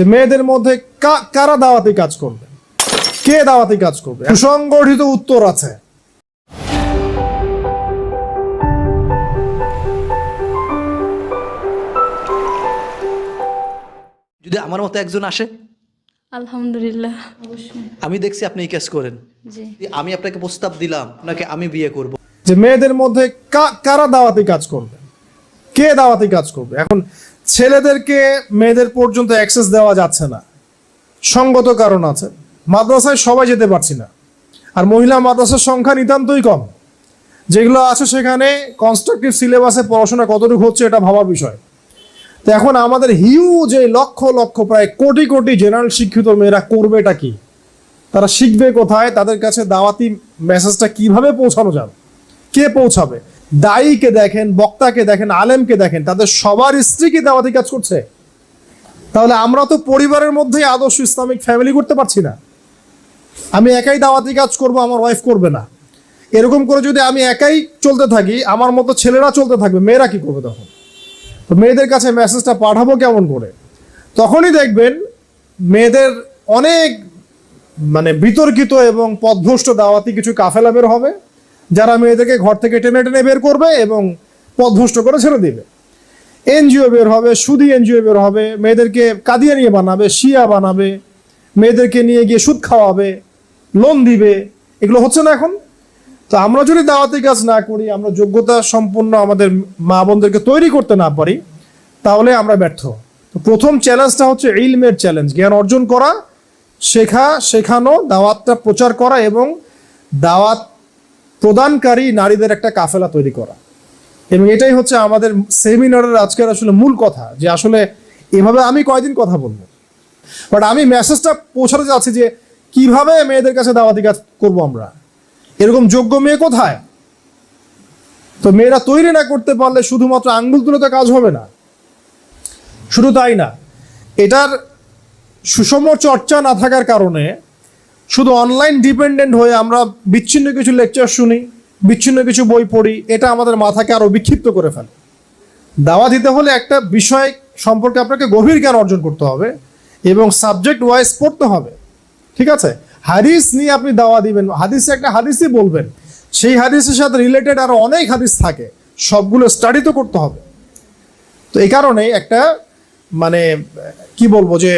যে মেয়েদের মধ্যে কারা দাওয়াতি কাজ করবে? কে দাওয়াতি কাজ করবে? সুসংগঠিত উত্তর আছে। যদি আমার মতো একজন আসে? আলহামদুলিল্লাহ। আমি দেখছি আপনি এই কাজ করেন। আমি আপনাকে প্রস্তাব দিলাম আপনাকে আমি বিয়ে করব। যে মেয়েদের মধ্যে কা- কারা দাওয়াতি কাজ করবে? কে দাওয়াতি কাজ করবে? এখন ছেলেদেরকে মেয়েদের পর্যন্ত অ্যাক্সেস দেওয়া যাচ্ছে না। সঙ্গত কারণ আছে। মাদ্রাসায় সবাই যেতে পারছি না। আর মহিলা মাদ্রাসার সংখ্যা নিতান্তই কম। যেগুলো আছে সেখানে কনস্ট্রাকটিভ সিলেবাসে পড়াশোনা কতটুকু হচ্ছে এটা ভাবার বিষয়। তো এখন আমাদের হিউজ এই লক্ষ লক্ষ, প্রায় কোটি কোটি জেনারেল শিক্ষিত মেয়েরা করবে এটা কি? তারা শিখবে কোথায়? তাদের কাছে দাওয়াতি মেসেজটা কীভাবে পৌঁছানো যাবে? কে পৌঁছাবে? দায়ীকে দেখেন, বক্তাকে দেখেন, আলেমকে দেখেন, তাদের সবার স্ত্রীকে দাওয়াতি কাজ করছে। তাহলে আমরা তো পরিবারের মধ্যেই আদর্শ ইসলামিক ফ্যামিলি করতে পারছি না। আমি একাই দাওয়াতি কাজ করব, আমার ওয়াইফ করবে না। এরকম করে যদি আমি একাই চলতে থাকি, আমার মতো ছেলেরা চলতে থাকবে, মেয়েরা কি করবে তখন? তো মেয়েদের কাছে মেসেজটা পাঠাবো কেমন করে? তখনই দেখবেন মেয়েদের অনেক মানে বিতর্কিত এবং পথভ্রষ্ট দাওয়াতি কিছু কাফেলা বের হবে। যারা মেয়েদেরকে ঘর থেকে টেনে টেনে বের করবে এবং পথভ্রষ্ট করে ছেড়ে দিবে। এনজিও বের হবে, সুদি এনজিও বের হবে, মেয়েদেরকে কাদিয়া নিয়ে বানাবে, শিয়া বানাবে, মেয়েদেরকে নিয়ে গিয়ে সুদ খাওয়াবে, লোন দিবে, এগুলো হচ্ছে না এখন। তো আমরা যদি দাওয়াতি কাজ না করি, আমরা যোগ্যতা সম্পন্ন আমাদের মা বোনদেরকে তৈরি করতে না পারি, তাহলে আমরা ব্যর্থ। তো প্রথম চ্যালেঞ্জটা হচ্ছে ইলমের চ্যালেঞ্জ জ্ঞান অর্জন করা, শেখা, শেখানো, দাওয়াতটা প্রচার করা এবং দাওয়াত প্রদানকারী নারীদের একটা কাফেলা তৈরি করা। এবং এটাই হচ্ছে আমাদের সেমিনারের আজকের আসলে মূল কথা যে আসলে এভাবে আমি কয়দিন কথা বলব। বাট আমি মেসেজটা পৌঁছাতে চাচ্ছি যে কীভাবে মেয়েদের কাছে দাওয়াতি কাজ করব আমরা? এরকম যোগ্য মেয়ে কোথায়? তো মেয়েরা তৈরি না করতে পারলে শুধুমাত্র আঙ্গুল তুলে তো কাজ হবে না। শুধু তাই না, এটার সুষম চর্চা না থাকার কারণে শুধু অনলাইন ডিপেন্ডেন্ট হয়ে আমরা বিচ্ছিন্ন কিছু লেকচার শুনি, বিচ্ছিন্ন কিছু বই পড়ি, এটা আমাদের মাথাকে আরও বিক্ষিপ্ত করে ফেলে। দাওয়া দিতে হলে একটা বিষয় সম্পর্কে আপনাকে গভীর জ্ঞান অর্জন করতে হবে এবং সাবজেক্ট ওয়াইজ পড়তে হবে, ঠিক আছে? হাদিস নিয়ে আপনি দাওয়া দিবেন, হাদিসে একটা হাদিসই বলবেন, সেই হাদিসের সাথে রিলেটেড আরও অনেক হাদিস থাকে, সবগুলো স্টাডি তো করতে হবে। তো এই কারণে একটা মানে কি বলব যে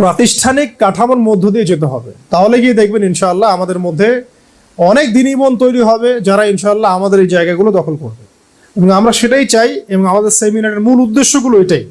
প্রাতিষ্ঠানিক কাঠামোর মধ্য দিয়ে যেতে হবে। তাহলে গিয়ে দেখবেন ইনশাল্লাহ আমাদের মধ্যে অনেক দিনই মন তৈরি হবে যারা ইনশাল্লাহ আমাদের এই জায়গাগুলো দখল করবে। এবং আমরা সেটাই চাই এবং আমাদের সেমিনারের মূল উদ্দেশ্যগুলো এটাই।